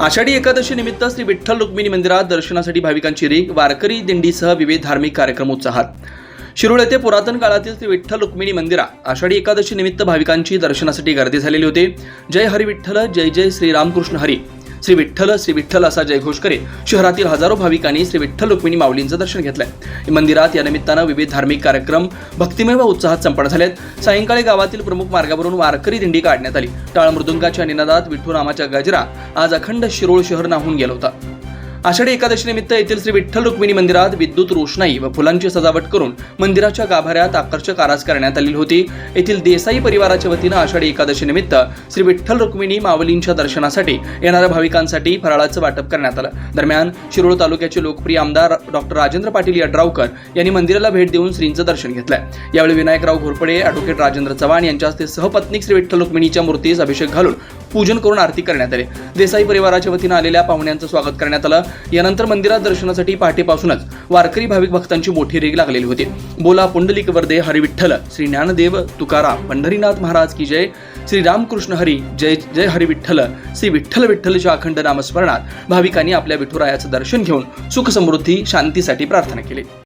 आषाढी एकादशी निमित्त श्री विठ्ठल रुक्मिणी मंदिरात दर्शनासाठी भाविकांची रीग वारकरी दिंडीसह विविध धार्मिक कार्यक्रम उत्साहात. शिरूळ येथे पुरातन काळातील श्री विठ्ठल रुक्मिणी मंदिरात आषाढी एकादशी निमित्त भाविकांची दर्शनासाठी गर्दी झालेली होते. जय हरी विठ्ठल जय जय श्री रामकृष्ण हरी. श्री विठ्ठल श्री विठ्ठल असा जयघोष करीत शहरातील हजारो भाविकांनी श्री विठ्ठल रुक्मिणी माऊलींचं दर्शन घेतलंय. मंदिरात या निमित्तानं विविध धार्मिक कार्यक्रम भक्तिमय व उत्साहात संपन्न झालेत. सायंकाळी गावातील प्रमुख मार्गावरून वारकरी दिंडी काढण्यात आली. टाळ मृदुंगाच्या निनादात विठ्ठुरामाच्या गजरा आज अखंड शिरोळ शहर नाहून गेला होता. आषाढी एकादशीनिमित्त येथील श्री विठ्ठल रुक्मिणी मंदिरात विद्युत रोषणाई व फुलांची सजावट करून मंदिराच्या गाभाऱ्यात आकर्षक आरास करण्यात आलेली होती. येथील देसाई परिवाराच्या वतीनं आषाढी एकादशीनिमित्त श्री विठ्ठल रुक्मिणी मावलींच्या दर्शनासाठी येणाऱ्या भाविकांसाठी फराळाचं वाटप करण्यात आलं. दरम्यान शिरोळ तालुक्याचे लोकप्रिय आमदार डॉक्टर राजेंद्र पाटील यड्रावकर यांनी मंदिराला भेट देऊन श्रींचं दर्शन घेतलं. यावेळी विनायकराव घोरपडे अॅडव्होकेट राजेंद्र चव्हाण यांच्या हस्ते सहपत्नीक श्री विठ्ठल रुक्मिणीच्या मूर्तीस अभिषेक घालून पूजन करून आरती करण्यात आली. देसाई परिवाराच्या वतीनं आलेल्या पाहुण्यांचं स्वागत करण्यात आलं. यानंतर मंदिरात दर्शनासाठी पहाटेपासूनच वारकरी भाविक भक्तांची मोठी रेग लागलेली होती. बोला पुंडलिक वर्दे हरिविठ्ठल श्री ज्ञानदेव तुकाराम पंढरीनाथ महाराज की जय श्री रामकृष्ण हरी जय जय हरी विठ्ठल श्री विठ्ठल विठ्ठलच्या अखंड नामस्मरणात भाविकांनी आपल्या विठुरायाचं दर्शन घेऊन सुख समृद्धी शांतीसाठी प्रार्थना केली.